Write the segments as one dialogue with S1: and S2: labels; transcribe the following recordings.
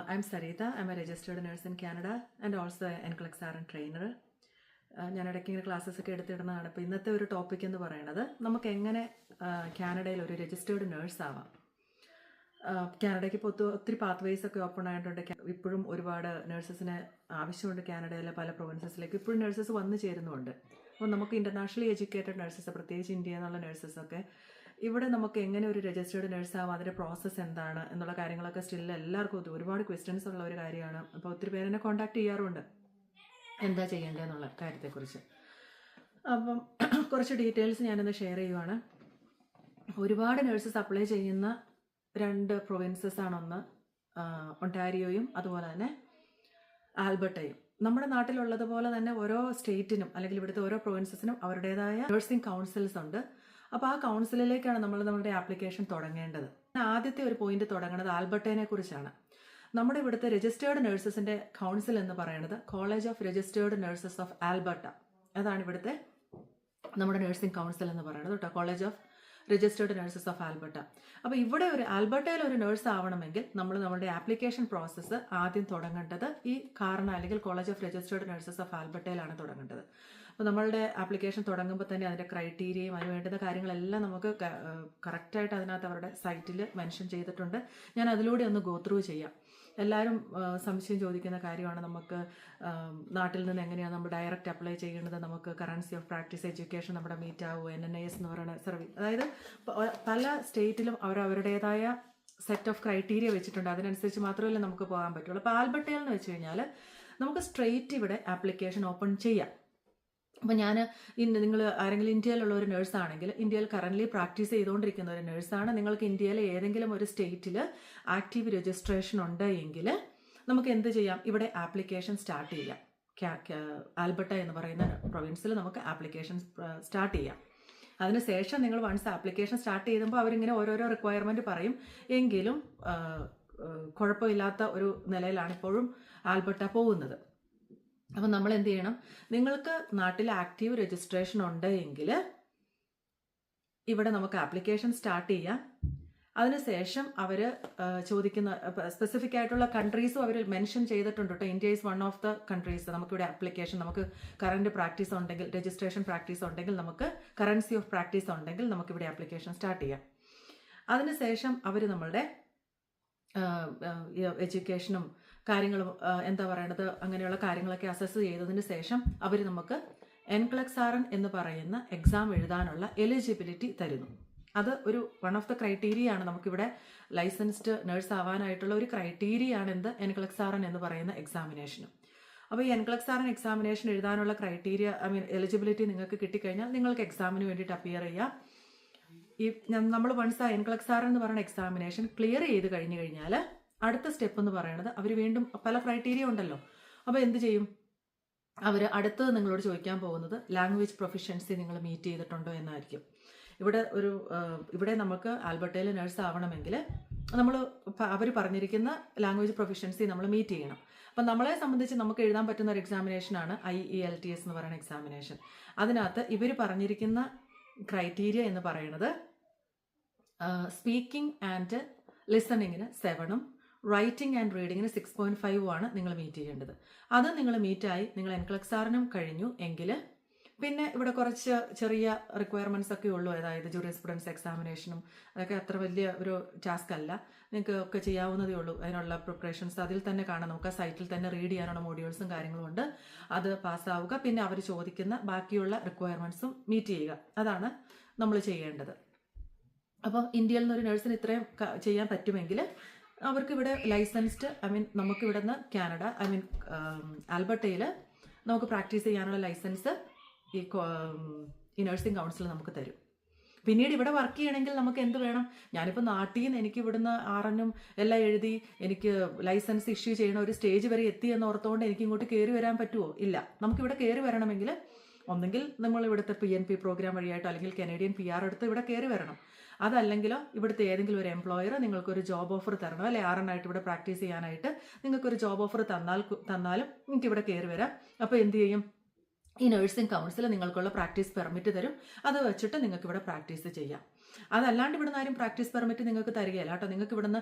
S1: Uh, I'm Sarita. I'm a registered nurse in Canada and also an NCLEX trainer. Trainer ഞാൻ ഇടയ്ക്ക് ഇങ്ങനെ classes ഒക്കെ എടുത്തിടുന്നതാണ്. അപ്പോൾ ഇന്നത്തെ ഒരു ടോപ്പിക് എന്ന് പറയുന്നത് നമുക്ക് എങ്ങനെ uh, കാനഡയിൽ ഒരു രജിസ്റ്റേർഡ് നേഴ്സ് ആവാം. Uh, കാനഡയ്ക്ക് ഇപ്പോൾ ഒത്തിരി പാത്ത് വേസ് ഒക്കെ ഓപ്പൺ ആയിട്ടുണ്ട്. ഇപ്പോഴും ഒരുപാട് നഴ്സസിന് ആവശ്യമുണ്ട് കാനഡയിലെ പല പ്രൊവിൻസസിലേക്ക് ഇപ്പോഴും നഴ്സസ് വന്നു ചേരുന്നുണ്ട്. അപ്പോൾ നമുക്ക് ഇന്റർനാഷണലി എഡ്യൂക്കേറ്റഡ് നഴ്സസ് പ്രത്യേകിച്ച് ഇന്ത്യ എന്നുള്ള നഴ്സസൊക്കെ ഇവിടെ നമുക്ക് എങ്ങനെ ഒരു രജിസ്റ്റേർഡ് നഴ്സാവും അതിന്റെ പ്രോസസ്സ് എന്താണ്? എന്നുള്ള കാര്യങ്ങളൊക്കെ സ്റ്റിൽ എല്ലാവർക്കും ഒരുപാട് ക്വസ്റ്റ്യൻസ് ഉള്ള ഒരു കാര്യമാണ്. അപ്പോൾ ഒത്തിരി പേരെന്നെ കോൺടാക്ട് ചെയ്യാറുണ്ട്. എന്താ ചെയ്യേണ്ടതെന്നുള്ള കാര്യത്തെക്കുറിച്ച്. അപ്പം കുറച്ച് ഡീറ്റെയിൽസ് ഞാനൊന്ന് ഷെയർ ചെയ്യുവാണ്. ഒരുപാട് നഴ്സസ് അപ്ലൈ ചെയ്യുന്ന രണ്ട് പ്രൊവിൻസസ് ആണൊന്ന് ഒണ്ടാരിയോയും അതുപോലെ തന്നെ ആൽബർട്ടയും. നമ്മുടെ നാട്ടിലുള്ളതുപോലെ തന്നെ ഓരോ സ്റ്റേറ്റിനും അല്ലെങ്കിൽ ഇവിടുത്തെ ഓരോ പ്രൊവിൻസസിനും അവരുടേതായ നഴ്സിംഗ് കൗൺസിൽസ് ഉണ്ട്. അപ്പോൾ ആ കൗൺസിലിലേക്കാണ് നമ്മൾ നമ്മുടെ ആപ്ലിക്കേഷൻ തുടങ്ങേണ്ടത്. ആദ്യത്തെ ഒരു പോയിന്റ് തുടങ്ങുന്നത് ആൽബർട്ടേനെ കുറിച്ചാണ്. നമ്മുടെ ഇവിടുത്തെ രജിസ്റ്റേർഡ് നഴ്സസിന്റെ കൗൺസിൽ എന്ന് പറയുന്നത് college of registered nurses of Alberta അതാണ് ഇവിടുത്തെ നമ്മുടെ നഴ്സിംഗ് കൗൺസിൽ എന്ന് പറയുന്നത് കേട്ടോ college of registered nurses of Alberta അപ്പോൾ ഇവിടെ ഒരു ആൽബർട്ടയിൽ ഒരു നഴ്സ് ആവണമെങ്കിൽ നമ്മൾ നമ്മുടെ ആപ്ലിക്കേഷൻ പ്രോസസ്സ് ആദ്യം തുടങ്ങേണ്ടത് ഈ കാരണ അല്ലെങ്കിൽ college of registered nurses of ആൽബർട്ടയിലാണ് തുടങ്ങേണ്ടത്. അപ്പോൾ നമ്മളുടെ ആപ്ലിക്കേഷൻ തുടങ്ങുമ്പോൾ തന്നെ അതിന്റെ ക്രൈറ്റീരിയയും അതിന് വേണ്ടുന്ന കാര്യങ്ങളെല്ലാം നമുക്ക് കറക്റ്റായിട്ട് അതിനകത്ത് അവരുടെ സൈറ്റിൽ മെൻഷൻ ചെയ്തിട്ടുണ്ട്. ഞാൻ അതിലൂടെ ഒന്ന് ഗോ ത്രൂ ചെയ്യാം. എല്ലാവരും സംശയം ചോദിക്കുന്ന കാര്യമാണ് നമുക്ക് നാട്ടിൽ നിന്ന് എങ്ങനെയാണ് നമ്മൾ ഡയറക്റ്റ് അപ്ലൈ ചെയ്യേണ്ടത്? നമുക്ക് കറൻസി ഓഫ് പ്രാക്ടീസ് എഡ്യൂക്കേഷൻ നമ്മുടെ മീറ്റ് ആവുക എൻ എൻ എസ് എന്ന് പറയുന്ന സർവീസ് അതായത് പല സ്റ്റേറ്റിലും അവരവരുടേതായ സെറ്റ് ഓഫ് ക്രൈറ്റീരിയ വെച്ചിട്ടുണ്ട്. അതിനനുസരിച്ച് മാത്രമല്ല നമുക്ക് പോകാൻ പറ്റുള്ളൂ. അപ്പോൾ ആൽബർട്ടയിൽ എന്ന് വെച്ച് കഴിഞ്ഞാൽ നമുക്ക് സ്ട്രെയിറ്റ് ഇവിടെ ആപ്ലിക്കേഷൻ ഓപ്പൺ ചെയ്യാം. അപ്പോൾ ഞാൻ നിങ്ങൾ ആരെങ്കിലും ഇന്ത്യയിലുള്ള ഒരു നേഴ്സാണെങ്കിൽ ഇന്ത്യയിൽ കറന്റ്ലി പ്രാക്ടീസ് ചെയ്തുകൊണ്ടിരിക്കുന്ന ഒരു നേഴ്സാണ് നിങ്ങൾക്ക് ഇന്ത്യയിലെ ഏതെങ്കിലും ഒരു സ്റ്റേറ്റിൽ ആക്റ്റീവ് രജിസ്ട്രേഷൻ ഉണ്ട് എങ്കിൽ നമുക്ക് എന്ത് ചെയ്യാം? ഇവിടെ ആപ്ലിക്കേഷൻ സ്റ്റാർട്ട് ചെയ്യാം. ആൽബർട്ട എന്ന് പറയുന്ന പ്രൊവിൻസിൽ നമുക്ക് ആപ്ലിക്കേഷൻ സ്റ്റാർട്ട് ചെയ്യാം. അതിനുശേഷം നിങ്ങൾ വൺസ് ആപ്ലിക്കേഷൻ സ്റ്റാർട്ട് ചെയ്യുമ്പോൾ അവരിങ്ങനെ ഓരോരോ റിക്വയർമെന്റ് പറയും. എങ്കിലും കുഴപ്പമില്ലാത്ത ഒരു നിലയിലാണ് ഇപ്പോഴും ആൽബർട്ട പോകുന്നത്. അപ്പം നമ്മൾ എന്ത് ചെയ്യണം? നിങ്ങൾക്ക് നാട്ടിൽ ആക്റ്റീവ് രജിസ്ട്രേഷൻ ഉണ്ട് എങ്കിൽ ഇവിടെ നമുക്ക് ആപ്ലിക്കേഷൻ സ്റ്റാർട്ട് ചെയ്യാം. അതിനുശേഷം അവർ ചോദിക്കുന്ന സ്പെസിഫിക് ആയിട്ടുള്ള കൺട്രീസും അവർ മെൻഷൻ ചെയ്തിട്ടുണ്ട് കേട്ടോ India is one of the countries നമുക്കിവിടെ ആപ്ലിക്കേഷൻ നമുക്ക് കറണ്ട് പ്രാക്ടീസ് ഉണ്ടെങ്കിൽ രജിസ്ട്രേഷൻ പ്രാക്ടീസ് ഉണ്ടെങ്കിൽ നമുക്ക് കറൻസി ഓഫ് പ്രാക്ടീസ് ഉണ്ടെങ്കിൽ നമുക്കിവിടെ ആപ്ലിക്കേഷൻ സ്റ്റാർട്ട് ചെയ്യാം. അതിനുശേഷം അവർ നമ്മളുടെ എഡ്യൂക്കേഷനും കാര്യങ്ങളും എന്താ പറയണത് അങ്ങനെയുള്ള കാര്യങ്ങളൊക്കെ അസസ് ചെയ്തതിന് ശേഷം അവർ നമുക്ക് എൻക്ലക്സാറൻ എന്ന് പറയുന്ന എക്സാം എഴുതാനുള്ള എലിജിബിലിറ്റി തരുന്നു. അത് ഒരു വൺ ഓഫ് ദ ക്രൈറ്റീരിയ ആണ്. നമുക്കിവിടെ ലൈസൻസ്ഡ് നേഴ്സ് ആവാനായിട്ടുള്ള ഒരു ക്രൈറ്റീരിയ ആണ് എന്ത്? എൻക്ലക്സാറൻ എന്ന് പറയുന്ന എക്സാമിനേഷനും അപ്പോൾ ഈ എൻക്ലക്സാറൻ എക്സാമിനേഷൻ എഴുതാനുള്ള ക്രൈറ്റീരിയ ഐ മീൻ എലിജിബിലിറ്റി നിങ്ങൾക്ക് കിട്ടിക്കഴിഞ്ഞാൽ നിങ്ങൾക്ക് എക്സാമിന് വേണ്ടിയിട്ട് അപ്പിയർ ചെയ്യാം. ഈ നമ്മൾ വൺസ് ആ എൻക്ലക്സാർ എന്ന് പറയുന്ന എക്സാമിനേഷൻ ക്ലിയർ ചെയ്ത് കഴിഞ്ഞു കഴിഞ്ഞാൽ അടുത്ത സ്റ്റെപ്പ് എന്ന് പറയുന്നത് അവർ വീണ്ടും പല ക്രൈറ്റീരിയ ഉണ്ടല്ലോ. അപ്പോൾ എന്ത് ചെയ്യും? അവർ അടുത്തത് നിങ്ങളോട് ചോദിക്കാൻ പോകുന്നത് ലാംഗ്വേജ് പ്രൊഫിഷ്യൻസി നിങ്ങൾ മീറ്റ് ചെയ്തിട്ടുണ്ടോ എന്നായിരിക്കും. ഇവിടെ ഒരു ഇവിടെ നമുക്ക് ആൽബർട്ടയിൽ നഴ്സ് ആവണമെങ്കിൽ നമ്മൾ അവർ പറഞ്ഞിരിക്കുന്ന ലാംഗ്വേജ് പ്രൊഫിഷ്യൻസി നമ്മൾ മീറ്റ് ചെയ്യണം. അപ്പം നമ്മളെ സംബന്ധിച്ച് നമുക്ക് എഴുതാൻ പറ്റുന്ന ഒരു എക്സാമിനേഷനാണ് I E L T S എന്ന് പറയുന്ന എക്സാമിനേഷൻ അതിനകത്ത് ഇവർ പറഞ്ഞിരിക്കുന്ന ക്രൈറ്റീരിയ എന്ന് പറയുന്നത് സ്പീക്കിംഗ് ആൻഡ് ലിസണിങ്ങിന് സെവനും റൈറ്റിംഗ് ആൻഡ് റീഡിങ്ങിന് സിക്സ് പോയിന്റ് ഫൈവ് ആണ് നിങ്ങൾ മീറ്റ് ചെയ്യേണ്ടത്. അത് നിങ്ങൾ മീറ്റായി നിങ്ങൾ എൻക്ലക്സാറിനും കഴിഞ്ഞു എങ്കിൽ പിന്നെ ഇവിടെ കുറച്ച് ചെറിയ റിക്വയർമെന്റ്സ് ഒക്കെ ഉള്ളൂ. അതായത് ജൂറിസ്പ്രുഡൻസ് എക്സാമിനേഷനും അതൊക്കെ അത്ര വലിയ ഒരു ടാസ്ക് അല്ല. നിങ്ങൾക്ക് ഒക്കെ ചെയ്യാവുന്നതേ ഉള്ളൂ. അതിനുള്ള പ്രിപ്പറേഷൻസ് അതിൽ തന്നെ കാണാം. നമുക്ക് ആ സൈറ്റിൽ തന്നെ റീഡ് ചെയ്യാനുള്ള മോഡ്യൂൾസും കാര്യങ്ങളും ഉണ്ട്. അത് പാസ്സാവുക പിന്നെ അവർ ചോദിക്കുന്ന ബാക്കിയുള്ള റിക്വയർമെന്റ്സും മീറ്റ് ചെയ്യുക. അതാണ് നമ്മൾ ചെയ്യേണ്ടത്. അപ്പോൾ ഇന്ത്യയിൽ നിന്നൊരു നഴ്സിന് ഇത്രയും ചെയ്യാൻ പറ്റുമെങ്കിൽ അവർക്ക് ഇവിടെ ലൈസൻസ്ഡ് ഐ മീൻ നമുക്ക് ഇവിടെ നിന്ന് കാനഡ ഐ മീൻ ആൽബർട്ടയിൽ നമുക്ക് പ്രാക്ടീസ് ചെയ്യാനുള്ള ലൈസൻസ് ഈ ഈ നഴ്സിംഗ് കൗൺസിൽ നമുക്ക് തരും. പിന്നീട് ഇവിടെ വർക്ക് ചെയ്യണമെങ്കിൽ നമുക്ക് എന്ത് വേണം? ഞാനിപ്പോൾ നാട്ടിൽ നിന്ന് എനിക്ക് ഇവിടുന്ന് ആറനും എല്ലാം എഴുതി എനിക്ക് ലൈസൻസ് ഇഷ്യൂ ചെയ്യണ ഒരു സ്റ്റേജ് വരെ എത്തി എന്ന് ഓർത്തുകൊണ്ട് എനിക്ക് ഇങ്ങോട്ട് കയറി വരാൻ പറ്റുമോ ഇല്ല. നമുക്കിവിടെ കയറി വരണമെങ്കിൽ ഒന്നെങ്കിൽ നമ്മൾ ഇവിടുത്തെ പി എൻ പി പ്രോഗ്രാം വഴിയായിട്ടോ അല്ലെങ്കിൽ കനേഡിയൻ പി ആർ എടുത്ത് ഇവിടെ കയറി വരണം. അതല്ലെങ്കിലോ ഇവിടുത്തെ ഏതെങ്കിലും ഒരു എംപ്ലോയർ നിങ്ങൾക്കൊരു ജോബ് ഓഫർ തരണം? അല്ലെ ആറെണ്ണായിട്ട് ഇവിടെ പ്രാക്ടീസ് ചെയ്യാനായിട്ട് നിങ്ങൾക്കൊരു ജോബ് ഓഫർ തന്നാൽ തന്നാലും നിങ്ങൾക്ക് ഇവിടെ കയറി വരാം. അപ്പോൾ എന്ത് ചെയ്യും? ഈ നഴ്സിംഗ് കൗൺസിൽ നിങ്ങൾക്കുള്ള പ്രാക്ടീസ് പെർമിറ്റ് തരും. അത് വെച്ചിട്ട് നിങ്ങൾക്ക് ഇവിടെ പ്രാക്ടീസ് ചെയ്യാം. അതല്ലാണ്ട് ഇവിടുന്ന് ആരും പ്രാക്ടീസ് പെർമിറ്റ് നിങ്ങൾക്ക് തരികയില്ല കേട്ടോ. നിങ്ങൾക്ക് ഇവിടുന്ന്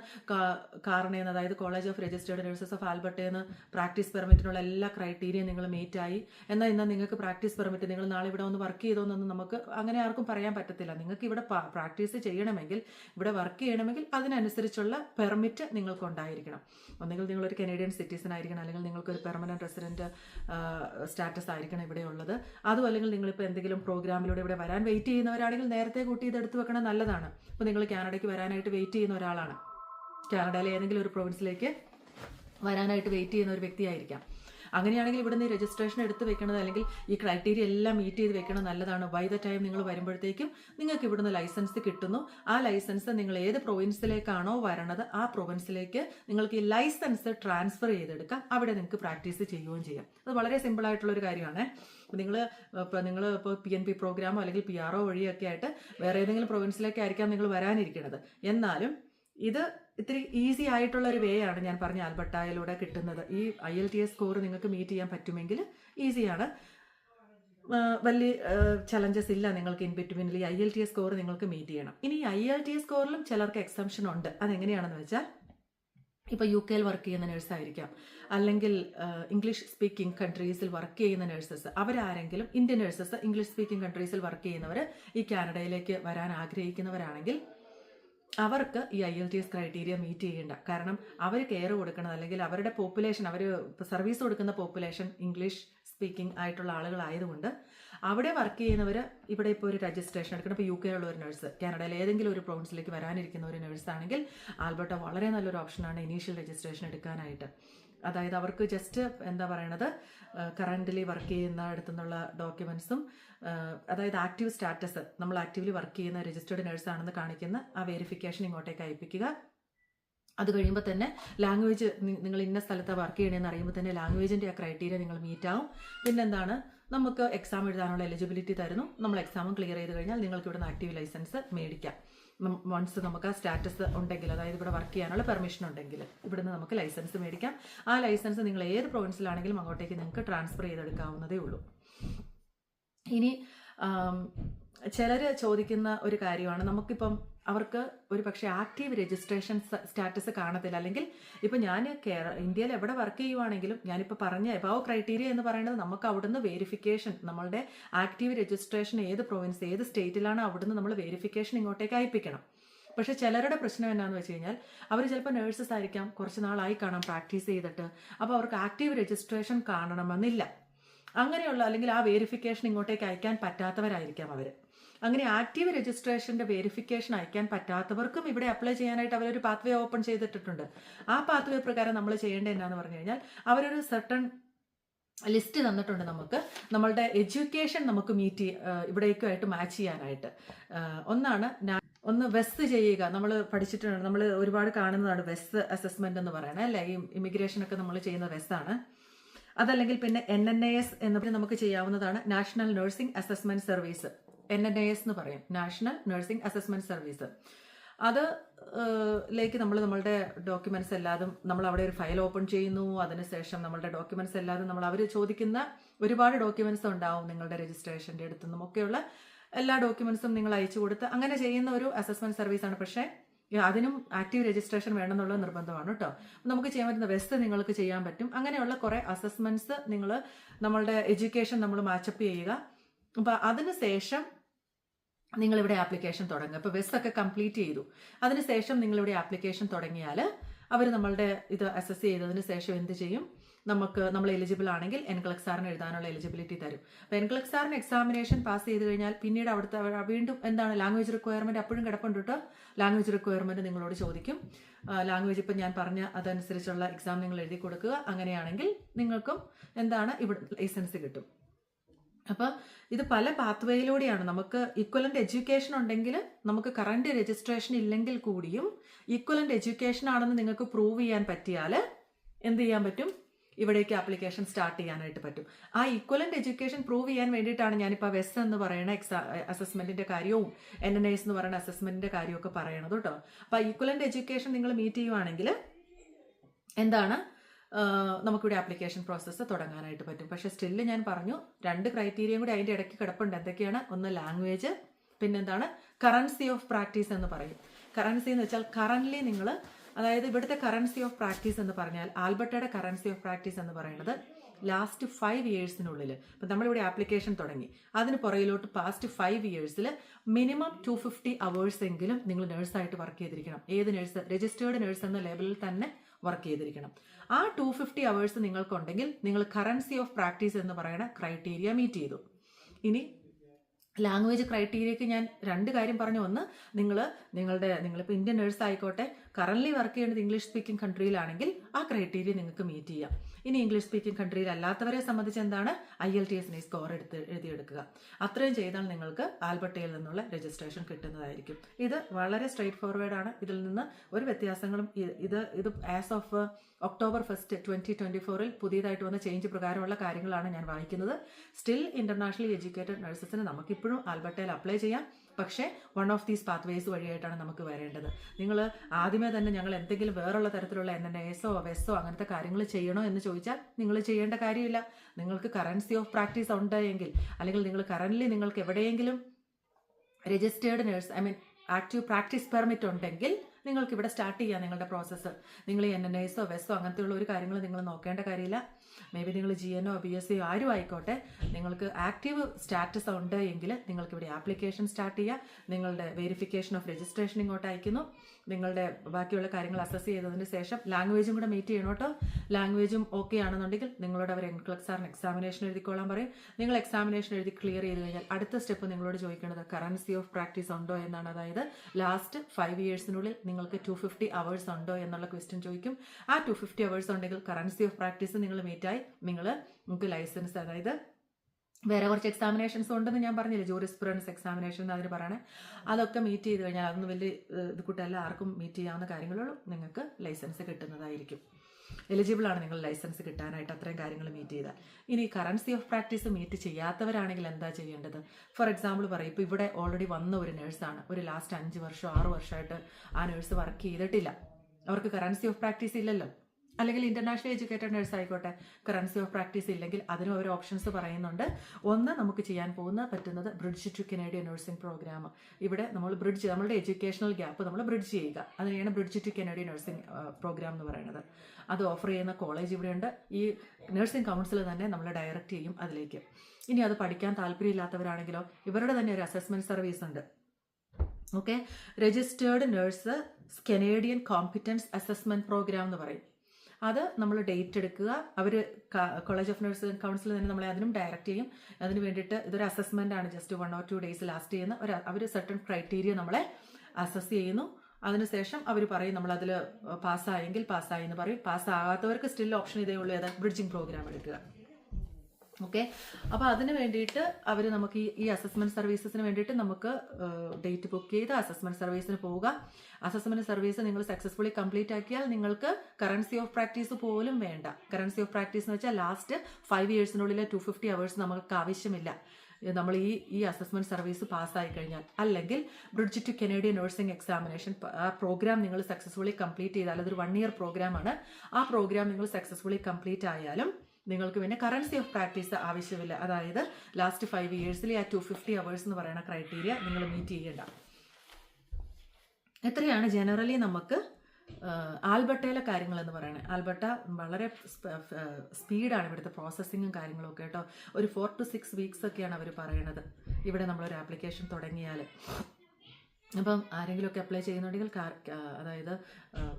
S1: കാരണയിൽ അതായത് college of registered nurses of ആൽബർട്ടേന്ന് practice പെർമിറ്റിനുള്ള എല്ലാ ക്രൈറ്റീരിയ നിങ്ങൾ മീറ്റ് ആയി. എന്നാൽ ഇന്ന് നിങ്ങൾക്ക് പ്രാക്ടീസ് പെർമിറ്റ് നിങ്ങൾ നാളെ ഇവിടെ ഒന്ന് വർക്ക് ചെയ്തോന്നൊന്നും നമുക്ക് അങ്ങനെ ആർക്കും പറയാൻ പറ്റത്തില്ല. നിങ്ങൾക്ക് ഇവിടെ പ്രാക്ടീസ് ചെയ്യണമെങ്കിൽ ഇവിടെ വർക്ക് ചെയ്യണമെങ്കിൽ അതിനനുസരിച്ചുള്ള പെർമിറ്റ് നിങ്ങൾക്ക് ഉണ്ടായിരിക്കണം. ഒന്നുകിൽ നിങ്ങളൊരു കനേഡിയൻ സിറ്റിസൺ ആയിരിക്കണം അല്ലെങ്കിൽ നിങ്ങൾക്ക് ഒരു പെർമനന്റ് റെസിഡന്റ് സ്റ്റാറ്റസ് ആയിരിക്കണം ഇവിടെ ഉള്ളത്. അതും അല്ലെങ്കിൽ നിങ്ങളിപ്പോൾ എന്തെങ്കിലും പ്രോഗ്രാമിലൂടെ ഇവിടെ വരാൻ വെയിറ്റ് ചെയ്യുന്നവരാണെങ്കിൽ നേരത്തെ കൂട്ടി ഇത് എടുത്തു വെക്കണം. നല്ലതാണ്. ഇപ്പോൾ നിങ്ങൾ കാനഡയ്ക്ക് വരാനായിട്ട് വെയിറ്റ് ചെയ്യുന്ന ഒരാളാണ്. കാനഡയിലെ ഏതെങ്കിലും ഒരു പ്രൊവിൻസിലേക്ക് വരാനായിട്ട് വെയിറ്റ് ചെയ്യുന്ന ഒരു വ്യക്തിയായിരിക്കാം. അങ്ങനെയാണെങ്കിൽ ഇവിടുന്ന് രജിസ്ട്രേഷൻ എടുത്ത് വെക്കണത് അല്ലെങ്കിൽ ഈ ക്രൈറ്റീരിയ എല്ലാം മീറ്റ് ചെയ്ത് വെക്കണത് നല്ലതാണ്. ബൈ ദ ടൈം നിങ്ങൾ വരുമ്പോഴത്തേക്കും നിങ്ങൾക്ക് ഇവിടുന്ന് ലൈസൻസ് കിട്ടുന്നു. ആ ലൈസൻസ് നിങ്ങൾ ഏത് പ്രൊവിൻസിലേക്കാണോ വരണത് ആ പ്രൊവിൻസിലേക്ക് നിങ്ങൾക്ക് ഈ ലൈസൻസ് ട്രാൻസ്ഫർ ചെയ്തെടുക്കാം. അവിടെ നിങ്ങൾക്ക് പ്രാക്ടീസ് ചെയ്യുകയും ചെയ്യാം. അത് വളരെ സിമ്പിൾ ആയിട്ടുള്ള ഒരു കാര്യമാണ് നിങ്ങൾ ഇപ്പോൾ നിങ്ങൾ ഇപ്പോൾ പി എൻ പി പ്രോഗ്രാമോ അല്ലെങ്കിൽ പി ആർ ഒ വഴിയൊക്കെ ആയിട്ട് വേറെ ഏതെങ്കിലും പ്രൊവിൻസിലേക്കായിരിക്കാം നിങ്ങൾ വരാനിരിക്കുന്നത് എന്നാലും ഇത് ഇത്തിരി ഈസി ആയിട്ടുള്ള ഒരു വേ ആണ് ഞാൻ പറഞ്ഞ ആൽബർട്ടായിലൂടെ കിട്ടുന്നത്. ഈ I L T S score നിങ്ങൾക്ക് മീറ്റ് ചെയ്യാൻ പറ്റുമെങ്കിൽ ഈസിയാണ് വലിയ ചലഞ്ചസ് ഇല്ല നിങ്ങൾക്ക് in ബിറ്റ്വീനിൽ I L T S score നിങ്ങൾക്ക് മീറ്റ് ചെയ്യണം. ഇനി ഐ എൽ ടി എസ് സ്കോറിലും ചിലർക്ക് എക്സംഷൻ ഉണ്ട്. അതെങ്ങനെയാണെന്ന് വെച്ചാൽ ഇപ്പോൾ യു കെയിൽ വർക്ക് ചെയ്യുന്ന നഴ്സായിരിക്കാം അല്ലെങ്കിൽ ഇംഗ്ലീഷ് സ്പീക്കിംഗ് കൺട്രീസിൽ വർക്ക് ചെയ്യുന്ന നേഴ്സസ് അവരാരെങ്കിലും ഇന്ത്യൻ നേഴ്സസ് ഇംഗ്ലീഷ് സ്പീക്കിംഗ് കൺട്രീസിൽ വർക്ക് ചെയ്യുന്നവർ ഈ കാനഡയിലേക്ക് വരാൻ ആഗ്രഹിക്കുന്നവരാണെങ്കിൽ അവർക്ക് ഈ I L T S criteria meet ചെയ്യേണ്ട. കാരണം അവർ കെയർ കൊടുക്കണം അല്ലെങ്കിൽ അവരുടെ പോപ്പുലേഷൻ അവർ സർവീസ് കൊടുക്കുന്ന പോപ്പുലേഷൻ ഇംഗ്ലീഷ് സ്പീക്കിംഗ് ആയിട്ടുള്ള ആളുകളായതുകൊണ്ട് അവിടെ വർക്ക് ചെയ്യുന്നവർ ഇവിടെ ഇപ്പോൾ ഒരു രജിസ്ട്രേഷൻ എടുക്കണം. ഇപ്പോൾ യു കെയിലുള്ള ഒരു നഴ്സ് കാനഡയിൽ ഏതെങ്കിലും ഒരു പ്രോവിൻസിലേക്ക് വരാനിരിക്കുന്ന ഒരു നഴ്സ് ആണെങ്കിൽ ആൽബർട്ട വളരെ നല്ലൊരു ഓപ്ഷനാണ് ഇനീഷ്യൽ രജിസ്ട്രേഷൻ എടുക്കാനായിട്ട്. അതായത് അവർക്ക് ജസ്റ്റ് എന്താ പറയണത് കറന്റലി വർക്ക് ചെയ്യുന്ന അടുത്തുനിന്നുള്ള ഡോക്യുമെൻസും അതായത് ആക്റ്റീവ് സ്റ്റാറ്റസ് നമ്മൾ ആക്റ്റീവ്ലി വർക്ക് ചെയ്യുന്ന രജിസ്റ്റേർഡ് നഴ്സ് ആണെന്ന് കാണിക്കുന്ന ആ വെരിഫിക്കേഷൻ ഇങ്ങോട്ടേക്ക് അയപ്പിക്കുക. അത് കഴിയുമ്പോൾ തന്നെ ലാംഗ്വേജ് നിങ്ങൾ ഇന്ന സ്ഥലത്ത് വർക്ക് ചെയ്യണമെന്ന് അറിയുമ്പോൾ തന്നെ ലാംഗ്വേജിന്റെ ആ ക്രൈറ്റീരിയ നിങ്ങൾ മീറ്റ് ആവും. പിന്നെന്താണ് നമുക്ക് എക്സാം എഴുതാനുള്ള എലിജിബിലിറ്റി തരുന്നു. നമ്മൾ എക്സാമും ക്ലിയർ ചെയ്ത് കഴിഞ്ഞാൽ നിങ്ങൾക്ക് ഇവിടുന്ന് ആക്റ്റീവ് ലൈസൻസ് മേടിക്കാം. വൺസ് നമുക്ക് ആ സ്റ്റാറ്റസ് ഉണ്ടെങ്കിൽ അതായത് ഇവിടെ വർക്ക് ചെയ്യാനുള്ള പെർമിഷൻ ഉണ്ടെങ്കിൽ ഇവിടുന്ന് നമുക്ക് ലൈസൻസ് മേടിക്കാം. ആ ലൈസൻസ് നിങ്ങൾ ഏത് പ്രൊവിൻസിലാണെങ്കിലും അങ്ങോട്ടേക്ക് നിങ്ങൾക്ക് ട്രാൻസ്ഫർ ചെയ്തെടുക്കാവുന്നതേ ഉള്ളൂ. ഇനി ചിലർ ചോദിക്കുന്ന ഒരു കാര്യമാണ്. നമുക്കിപ്പം അവർക്ക് ഒരു പക്ഷേ ആക്റ്റീവ് രജിസ്ട്രേഷൻ സ്റ്റാറ്റസ് കാണത്തില്ല. അല്ലെങ്കിൽ ഇപ്പം ഞാൻ കേരള ഇന്ത്യയിൽ എവിടെ വർക്ക് ചെയ്യുവാണെങ്കിലും ഞാനിപ്പോൾ പറഞ്ഞ എബാവ് ക്രൈറ്റീരിയ എന്ന് പറയുന്നത് നമുക്ക് അവിടുന്ന് വെരിഫിക്കേഷൻ നമ്മളുടെ ആക്റ്റീവ് രജിസ്ട്രേഷൻ ഏത് പ്രൊവിൻസ് ഏത് സ്റ്റേറ്റിലാണ് അവിടുന്ന് നമ്മൾ വെരിഫിക്കേഷൻ ഇങ്ങോട്ടേക്ക് അയപ്പിക്കണം. പക്ഷെ ചിലരുടെ പ്രശ്നം എന്നാന്ന് വെച്ച് കഴിഞ്ഞാൽ അവർ ചിലപ്പോൾ നേഴ്സസ് ആയിരിക്കാം കുറച്ച് നാളായി കാണാം പ്രാക്ടീസ് ചെയ്തിട്ട്. അപ്പോൾ അവർക്ക് ആക്റ്റീവ് രജിസ്ട്രേഷൻ കാണണമെന്നില്ല. അങ്ങനെയുള്ള അല്ലെങ്കിൽ ആ വെരിഫിക്കേഷൻ ഇങ്ങോട്ടേക്ക് അയക്കാൻ പറ്റാത്തവരായിരിക്കാം അവർ അങ്ങനെ ആക്റ്റീവ് രജിസ്ട്രേഷന്റെ വെരിഫിക്കേഷൻ അയക്കാൻ പറ്റാത്തവർക്കും ഇവിടെ അപ്ലൈ ചെയ്യാനായിട്ട് അവരൊരു പാത്വേ ഓപ്പൺ ചെയ്തിട്ടുണ്ട് ആ പാത്വേ പ്രകാരം നമ്മൾ ചെയ്യേണ്ടത് എന്താണെന്ന് പറഞ്ഞു കഴിഞ്ഞാൽ അവരൊരു സെർട്ടൺ ലിസ്റ്റ് തന്നിട്ടുണ്ട് നമുക്ക്. നമ്മളുടെ എഡ്യൂക്കേഷൻ നമുക്ക് മീറ്റ് ഇവിടേക്കുമായിട്ട് മാച്ച് ചെയ്യാനായിട്ട്. ഒന്നാണ് ഒന്ന് വെസ് ചെയ്യുക. നമ്മൾ പഠിച്ചിട്ടുണ്ട്. നമ്മൾ ഒരുപാട് കാണുന്നതാണ് വെസ് അസസ്മെന്റ് എന്ന് പറയുന്നത് അല്ലേ? ഈ ഇമിഗ്രേഷൻ ഒക്കെ നമ്മൾ ചെയ്യുന്ന വെസ്സാണ് അതല്ലെങ്കിൽ പിന്നെ എൻ എൻ എ എസ് എന്ന് നമുക്ക് ചെയ്യാവുന്നതാണ് national nursing assessment service N N A S എന്ന് പറയും. നാഷണൽ നഴ്സിംഗ് അസസ്മെന്റ് സർവീസ് അത് ലേക്ക് നമ്മൾ നമ്മളുടെ ഡോക്യുമെന്റ്സ് എല്ലാതും നമ്മൾ അവിടെ ഒരു ഫയൽ ഓപ്പൺ ചെയ്യുന്നു. അതിനുശേഷം നമ്മളുടെ ഡോക്യുമെന്റ്സ് എല്ലാതും നമ്മൾ അവർ ചോദിക്കുന്ന ഒരുപാട് ഡോക്യുമെന്റ്സ് ഉണ്ടാവും നിങ്ങളുടെ രജിസ്ട്രേഷന്റെ അടുത്തു നിന്നും ഒക്കെയുള്ള എല്ലാ ഡോക്യുമെന്റ്സും നിങ്ങൾ അയച്ചു കൊടുത്ത് അങ്ങനെ ചെയ്യുന്ന ഒരു അസസ്മെന്റ് സർവീസ് ആണ്. പക്ഷേ അതിനും ആക്റ്റീവ് രജിസ്ട്രേഷൻ വേണമെന്നുള്ള നിർബന്ധമാണ് കേട്ടോ നമുക്ക് ചെയ്യാൻ പറ്റുന്ന വെസ്റ്റ് നിങ്ങൾക്ക് ചെയ്യാൻ പറ്റും. അങ്ങനെയുള്ള കുറേ അസസ്മെന്റ്സ് നിങ്ങൾ നമ്മളുടെ എഡ്യൂക്കേഷൻ നമ്മൾ മാച്ചപ്പ് ചെയ്യുക. അപ്പോൾ അതിനുശേഷം നിങ്ങളിവിടെ ആപ്ലിക്കേഷൻ തുടങ്ങുക. ഇപ്പോൾ ഒക്കെ കംപ്ലീറ്റ് ചെയ്തു. അതിനുശേഷം നിങ്ങളിവിടെ ആപ്ലിക്കേഷൻ തുടങ്ങിയാൽ അവർ നമ്മളുടെ ഇത് അസസ് ചെയ്തതിന് ശേഷം എന്ത് ചെയ്യും? നമുക്ക് നമ്മൾ എലിജിബിൾ ആണെങ്കിൽ എൻക്ലക്സാറിന് എഴുതാനുള്ള എലിജിബിലിറ്റി തരും. അപ്പോൾ എൻക്ലക്സാറിന് എക്സാമിനേഷൻ പാസ് ചെയ്ത് കഴിഞ്ഞാൽ പിന്നീട് അവിടുത്തെ വീണ്ടും എന്താണ്? ലാംഗ്വേജ് റിക്വയർമെന്റ് അപ്പോഴും കിടപ്പുണ്ടിട്ട് ലാംഗ്വേജ് റിക്വയർമെന്റ് നിങ്ങളോട് ചോദിക്കും. ലാംഗ്വേജ് ഇപ്പം ഞാൻ പറഞ്ഞ അതനുസരിച്ചുള്ള എക്സാം നിങ്ങൾ എഴുതി കൊടുക്കുക. അങ്ങനെയാണെങ്കിൽ നിങ്ങൾക്കും എന്താണ്? ഇവിടെ ലൈസൻസ് കിട്ടും. അപ്പം ഇത് പല പാത്വേയിലൂടെയാണ് നമുക്ക് ഈക്വലന്റ് എഡ്യൂക്കേഷൻ ഉണ്ടെങ്കിൽ നമുക്ക് കറണ്ട് രജിസ്ട്രേഷൻ ഇല്ലെങ്കിൽ കൂടിയും ഈക്വലന്റ് എഡ്യൂക്കേഷൻ ആണെന്ന് നിങ്ങൾക്ക് പ്രൂവ് ചെയ്യാൻ പറ്റിയാൽ എന്ത് ചെയ്യാൻ പറ്റും? ഇവിടേക്ക് ആപ്ലിക്കേഷൻ സ്റ്റാർട്ട് ചെയ്യാനായിട്ട് പറ്റും. ആ ഈക്വലന്റ് എഡ്യൂക്കേഷൻ പ്രൂവ് ചെയ്യാൻ വേണ്ടിയിട്ടാണ് ഞാനിപ്പോൾ വെസ് എന്ന് പറയുന്ന എക്സാ അസസ്മെന്റിന്റെ കാര്യവും എൻ എൻ എസ് എന്ന് പറയുന്ന അസസ്മെന്റിന്റെ കാര്യമൊക്കെ പറയണത് കേട്ടോ. അപ്പോൾ ഈക്വലന്റ് എഡ്യൂക്കേഷൻ നിങ്ങൾ മീറ്റ് ചെയ്യുവാണെങ്കിൽ എന്താണ്? നമുക്കിവിടെ ആപ്ലിക്കേഷൻ പ്രോസസ്സ് തുടങ്ങാനായിട്ട് പറ്റും. പക്ഷേ സ്റ്റില്ല് ഞാൻ പറഞ്ഞു രണ്ട് ക്രൈറ്റീരിയയും കൂടി അതിന്റെ ഇടയ്ക്ക് കിടപ്പുണ്ട്. എന്തൊക്കെയാണ്? ഒന്ന് ലാംഗ്വേജ് പിന്നെന്താണ്? കറൻസി ഓഫ് പ്രാക്ടീസ് എന്ന് പറയും. കറൻസി എന്ന് വെച്ചാൽ കറന്റ്ലി നിങ്ങൾ അതായത് ഇവിടുത്തെ കറൻസി ഓഫ് പ്രാക്ടീസ് എന്ന് പറഞ്ഞാൽ ആൽബർട്ടയുടെ കറൻസി ഓഫ് പ്രാക്ടീസ് എന്ന് പറയുന്നത് ലാസ്റ്റ് ഫൈവ് ഇയേഴ്സിനുള്ളിൽ ഇപ്പം നമ്മളിവിടെ ആപ്ലിക്കേഷൻ തുടങ്ങി. അതിന് പുറയിലോട്ട് പാസ്റ്റ് ഫൈവ് ഇയേഴ്സിൽ മിനിമം ടു ഫിഫ്റ്റി അവേഴ്സ് എങ്കിലും നിങ്ങൾ നേഴ്സായിട്ട് വർക്ക് ചെയ്തിരിക്കണം. ഏത് നേഴ്സ് രജിസ്റ്റേർഡ് നേഴ്സ് എന്ന ലേബലിൽ തന്നെ വർക്ക് ചെയ്തിരിക്കണം. ആ ടു ഫിഫ്റ്റി അവേഴ്സ് നിങ്ങൾക്കുണ്ടെങ്കിൽ നിങ്ങൾ കറൻസി ഓഫ് പ്രാക്ടീസ് എന്ന് പറയുന്ന ക്രൈറ്റീരിയ മീറ്റ് ചെയ്തു. ഇനി ലാംഗ്വേജ് ക്രൈറ്റീരിയക്ക് ഞാൻ രണ്ട് കാര്യം പറഞ്ഞു. ഒന്ന് നിങ്ങൾ നിങ്ങളുടെ നിങ്ങളിപ്പോൾ ഇന്ത്യൻ നേഴ്സ് ആയിക്കോട്ടെ കറന്റ്ലി വർക്ക് ചെയ്യേണ്ടത് ഇംഗ്ലീഷ് സ്പീക്കിംഗ് കൺട്രിയിലാണെങ്കിൽ ആ ക്രൈറ്റീരിയ നിങ്ങൾക്ക് മീറ്റ് ചെയ്യാം. ഇനി ഇംഗ്ലീഷ് സ്പീക്കിംഗ് കൺട്രിയിൽ അല്ലാത്തവരെ സംബന്ധിച്ച് എന്താണ്? ഐ എൽ ടി എസിനെ സ്കോർ എടുത്ത് എഴുതിയെടുക്കുക. അത്രയും ചെയ്താൽ നിങ്ങൾക്ക് ആൽബർട്ടയിൽ നിന്നുള്ള രജിസ്ട്രേഷൻ കിട്ടുന്നതായിരിക്കും. ഇത് വളരെ സ്ട്രെയിറ്റ് ഫോർവേഡ് ആണ്. ഇതിൽ നിന്ന് ഒരു വ്യത്യാസങ്ങളും ഇത് ഇത് as of October first twenty twenty ഫോറിൽ പുതിയതായിട്ട് വന്ന ചേഞ്ച് പ്രകാരമുള്ള കാര്യങ്ങളാണ് ഞാൻ വായിക്കുന്നത്. സ്റ്റിൽ ഇന്റർനാഷണലി എഡ്യൂക്കേറ്റഡ് നഴ്സസിന് നമുക്കിപ്പോഴും ആൽബർട്ടയിൽ അപ്ലൈ ചെയ്യാം. പക്ഷേ വൺ ഓഫ് ദീസ് പാത്വേസ് വഴിയായിട്ടാണ് നമുക്ക് വരേണ്ടത്. നിങ്ങൾ ആദ്യമേ തന്നെ ഞങ്ങൾ എന്തെങ്കിലും വേറുള്ള തരത്തിലുള്ള എൻ എൻ എസോ വെസോ അങ്ങനത്തെ കാര്യങ്ങൾ ചെയ്യണോ എന്ന് ചോദിച്ചാൽ നിങ്ങൾ ചെയ്യേണ്ട കാര്യമില്ല. നിങ്ങൾക്ക് കറൻസി ഓഫ് പ്രാക്ടീസ് ഉണ്ട് എങ്കിൽ അല്ലെങ്കിൽ നിങ്ങൾ കറന്റ്ലി നിങ്ങൾക്ക് എവിടെയെങ്കിലും registered nurse I mean active practice permit ഉണ്ടെങ്കിൽ നിങ്ങൾക്ക് ഇവിടെ സ്റ്റാർട്ട് ചെയ്യാം നിങ്ങളുടെ പ്രോസസ്സ് നിങ്ങൾ എൻ എൻ എസോ വെസോ അങ്ങനത്തെയുള്ള ഒരു കാര്യങ്ങൾ നിങ്ങൾ നോക്കേണ്ട കാര്യമില്ല. മേ ബി നിങ്ങൾ ജി എനോ ബി എസ് സിയോ ആരും ആയിക്കോട്ടെ. നിങ്ങൾക്ക് ആക്റ്റീവ് സ്റ്റാറ്റസ് ഉണ്ട് എങ്കിൽ നിങ്ങൾക്ക് ഇവിടെ ആപ്ലിക്കേഷൻ സ്റ്റാർട്ട് ചെയ്യാം. നിങ്ങളുടെ വെരിഫിക്കേഷൻ ഓഫ് രജിസ്ട്രേഷൻ ഇങ്ങോട്ട് അയക്കുന്നു. നിങ്ങളുടെ ബാക്കിയുള്ള കാര്യങ്ങൾ അസസ് ചെയ്തതിന് ശേഷം ലാംഗ്വേജും കൂടെ മീറ്റ് ചെയ്യണം കേട്ടോ. ലാംഗ്വേജും ഓക്കെ ആണെന്നുണ്ടെങ്കിൽ നിങ്ങളോട് അവർ എൻക്ലക് സാറിന് എക്സാമിനേഷൻ എഴുതിക്കോളാൻ പറയും. നിങ്ങൾ എക്സാമിനേഷൻ എഴുതി ക്ലിയർ ചെയ്ത് കഴിഞ്ഞാൽ അടുത്ത സ്റ്റെപ്പ് നിങ്ങളോട് ചോദിക്കേണ്ടത് കറൻസി ഓഫ് പ്രാക്ടീസ് ഉണ്ടോ എന്നാണ്. അതായത് ലാസ്റ്റ് ഫൈവ് ഇയേഴ്സിനുള്ളിൽ നിങ്ങൾക്ക് ടു ഫിഫ്റ്റി അവേഴ്സ് ഉണ്ടോ എന്നുള്ള ക്വസ്റ്റ്യൻ ചോദിക്കും. ആ ടു ഫിഫ്റ്റി അവേഴ്സ് ഉണ്ടെങ്കിൽ കറൻസി ഓഫ് പ്രാക്ടീസ് നിങ്ങൾ മീറ്റായി നിങ്ങൾ നിങ്ങൾക്ക് ലൈസൻസ് അതായത് വേറെ കുറച്ച് എക്സാമിനേഷൻസ് ഉണ്ടെന്ന് ഞാൻ പറഞ്ഞില്ലേ ജൂറിസ്പ്രുഡൻസ് എക്സാമിനേഷൻ എന്ന് അതിന് പറയണേ. അതൊക്കെ മീറ്റ് ചെയ്ത് കഴിഞ്ഞാൽ അതൊന്നും വലിയ ഇത് കൂട്ടല്ല ആർക്കും മീറ്റ് ചെയ്യാവുന്ന കാര്യങ്ങളുള്ളൂ നിങ്ങൾക്ക് ലൈസൻസ് കിട്ടുന്നതായിരിക്കും. എലിജിബിൾ ആണ് നിങ്ങൾ ലൈസൻസ് കിട്ടാനായിട്ട് അത്രയും കാര്യങ്ങൾ മീറ്റ് ചെയ്താൽ. ഇനി കറൻസി ഓഫ് പ്രാക്ടീസ് മീറ്റ് ചെയ്യാത്തവരാണെങ്കിൽ എന്താ ചെയ്യേണ്ടത്? ഫോർ എക്സാമ്പിൾ പറയും ഇപ്പോൾ ഇവിടെ ഓൾറെഡി വന്ന ഒരു നേഴ്സാണ് ഒരു ലാസ്റ്റ് അഞ്ച് വർഷം ആറ് വർഷമായിട്ട് ആ നേഴ്സ് വർക്ക് ചെയ്തിട്ടില്ല. അവർക്ക് കറൻസി ഓഫ് പ്രാക്ടീസ് ഇല്ലല്ലോ. അല്ലെങ്കിൽ ഇന്റർനാഷണൽ എഡ്യൂക്കേറ്റഡ് നഴ്സ് ആയിക്കോട്ടെ കറൻസി ഓഫ് പ്രാക്ടീസ് ഇല്ലെങ്കിൽ അതിനും ഒരു ഓപ്ഷൻസ് പറയുന്നുണ്ട്. ഒന്ന് നമുക്ക് ചെയ്യാൻ പോകുന്ന പറ്റുന്നത് bridge to Canadian nursing program ഇവിടെ നമ്മൾ ബ്രിഡ്ജ് നമ്മളുടെ എഡ്യൂക്കേഷണൽ ഗ്യാപ്പ് നമ്മൾ ബ്രിഡ്ജ് ചെയ്യുക. അതിനെയാണ് bridge to Canadian nursing program എന്ന് പറയുന്നത്. അത് ഓഫർ ചെയ്യുന്ന കോളേജ് ഇവിടെയുണ്ട്. ഈ നഴ്സിംഗ് കൗൺസിൽ തന്നെ നമ്മൾ ഡയറക്റ്റ് ചെയ്യും അതിലേക്ക്. ഇനി അത് പഠിക്കാൻ താല്പര്യമില്ലാത്തവരാണെങ്കിലോ ഇവരുടെ തന്നെ ഒരു അസസ്മെന്റ് സർവീസ് ഉണ്ട്. Okay registered nurse Canadian competence assessment program എന്ന് പറയും. അത് നമ്മൾ ഡേറ്റ് എടുക്കുക. അവർ കോളേജ് ഓഫ് നഴ്സിംഗ് കൗൺസിൽ തന്നെ നമ്മളെ അതിനും ഡയറക്റ്റ് ചെയ്യും. അതിന് വേണ്ടിയിട്ട് ഇതൊരു അസസ്മെന്റ് ആണ്. Just one or two days last ചെയ്യുന്ന ഒരു അവർ സർട്ടൺ ക്രൈറ്റീരിയ നമ്മളെ അസസ് ചെയ്യുന്നു. അതിനുശേഷം അവർ പറയും നമ്മൾ അതിൽ പാസ്സായെങ്കിൽ പാസ്സായി എന്ന് പറയും. പാസ്സാകാത്തവർക്ക് സ്റ്റിൽ ഓപ്ഷൻ ഇതേ ഉള്ളൂ. ഏതാ? ബ്രിഡ്ജിംഗ് പ്രോഗ്രാം എടുക്കുക. ഓക്കെ അപ്പോൾ അതിന് വേണ്ടിയിട്ട് അവർ നമുക്ക് ഈ അസസ്മെന്റ് സർവീസസിന് വേണ്ടിയിട്ട് നമുക്ക് ഡേറ്റ് ബുക്ക് ചെയ്ത് അസസ്മെന്റ് സർവീസിന് പോവുക. അസസ്മെന്റ് സർവീസ് നിങ്ങൾ സക്സസ്ഫുള്ളി കംപ്ലീറ്റ് ആക്കിയാൽ നിങ്ങൾക്ക് കറൻസി ഓഫ് പ്രാക്ടീസ് പോലും വേണ്ട. കറൻസി ഓഫ് പ്രാക്ടീസ് എന്ന് വെച്ചാൽ ലാസ്റ്റ് ഫൈവ് ഇയേഴ്സിനുള്ളിൽ ടു ഫിഫ്റ്റി അവേഴ്സ് നമുക്ക് ആവശ്യമില്ല. നമ്മൾ ഈ ഈ അസസ്മെന്റ് സർവീസ് പാസ്സായി കഴിഞ്ഞാൽ. അല്ലെങ്കിൽ bridge to Canadian nursing examination ആ പ്രോഗ്രാം നിങ്ങൾ സക്സസ്ഫുള്ളി കംപ്ലീറ്റ് ചെയ്താൽ അതൊരു വൺ ഇയർ പ്രോഗ്രാം ആണ്. ആ പ്രോഗ്രാം നിങ്ങൾ സക്സസ്ഫുള്ളി കംപ്ലീറ്റ് ആയാലും നിങ്ങൾക്ക് പിന്നെ കറൻസി ഓഫ് പ്രാക്ടീസ് ആവശ്യമില്ല. അതായത് ലാസ്റ്റ് ഫൈവ് ഇയേഴ്സിൽ ആ ടു ഫിഫ്റ്റി അവേഴ്സ് എന്ന് പറയുന്ന ക്രൈറ്റീരിയ നിങ്ങൾ മീറ്റ് ചെയ്യേണ്ട. എത്രയാണ് ജനറലി നമുക്ക് ആൽബർട്ടയിലെ കാര്യങ്ങൾ എന്ന് പറയുന്നത്? ആൽബർട്ട വളരെ സ്പീഡാണ് ഇവിടുത്തെ പ്രോസസ്സിങ്ങും കാര്യങ്ങളും ഒക്കെ കേട്ടോ. ഒരു ഫോർ ടു സിക്സ് വീക്സ് ഒക്കെയാണ് അവർ പറയണത്. ഇവിടെ നമ്മളൊരു ആപ്ലിക്കേഷൻ തുടങ്ങിയാൽ അപ്പം ആരെങ്കിലുമൊക്കെ അപ്ലൈ ചെയ്യുന്നുണ്ടെങ്കിൽ അതായത്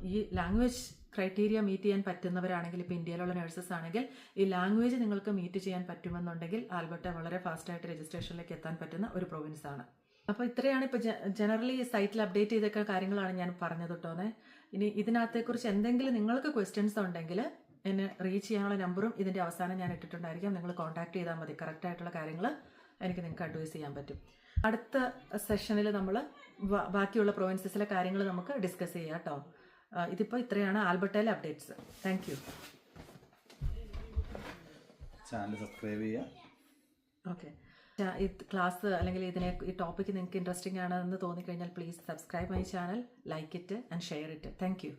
S1: ഈ ലാംഗ്വേജ് ക്രൈറ്റീരിയ മീറ്റ് ചെയ്യാൻ പറ്റുന്നവരാണെങ്കിൽ ഇപ്പോൾ ഇന്ത്യയിലുള്ള നഴ്സസ് ആണെങ്കിൽ ഈ ലാംഗ്വേജ് നിങ്ങൾക്ക് മീറ്റ് ചെയ്യാൻ പറ്റുമെന്നുണ്ടെങ്കിൽ ആൽബർട്ട വളരെ ഫാസ്റ്റായിട്ട് രജിസ്ട്രേഷനിലേക്ക് എത്താൻ പറ്റുന്ന ഒരു പ്രൊവിൻസ് ആണ്. അപ്പോൾ ഇത്രയാണ് ഇപ്പോൾ ജനറലി സൈറ്റിൽ അപ്ഡേറ്റ് ചെയ്തൊക്കെ കാര്യങ്ങളാണ് ഞാൻ പറഞ്ഞത് കേട്ടോന്നെ ഇനി ഇതിനകത്തെക്കുറിച്ച് എന്തെങ്കിലും നിങ്ങൾക്ക് ക്വസ്റ്റ്യൻസ് ഉണ്ടെങ്കിൽ എന്നെ റീച്ച് ചെയ്യാനുള്ള നമ്പറും ഇതിന്റെ അവസാനം ഞാൻ ഇട്ടിട്ടുണ്ടായിരിക്കാം. നിങ്ങൾ കോൺടാക്ട് ചെയ്താൽ മതി. കറക്റ്റായിട്ടുള്ള കാര്യങ്ങൾ എനിക്ക് നിങ്ങൾക്ക് അഡ്വൈസ് ചെയ്യാൻ പറ്റും. അടുത്ത സെഷനിൽ നമ്മൾ ബാക്കിയുള്ള പ്രൊവിൻസസിലെ കാര്യങ്ങൾ നമുക്ക് ഡിസ്കസ് ചെയ്യാം കേട്ടോ. ഇതിപ്പോൾ ഇത്രയാണ് ആൽബർട്ടയിലെ updates. Thank you
S2: channel subscribe ചെയ്യുക.
S1: ഓക്കെ ഈ ക്ലാസ് അല്ലെങ്കിൽ ഇതിനെ ഈ ടോപ്പിക്ക് നിങ്ങൾക്ക് ഇൻട്രസ്റ്റിംഗ് ആണെന്ന് തോന്നിക്കഴിഞ്ഞാൽ please subscribe my channel like it and share it thank you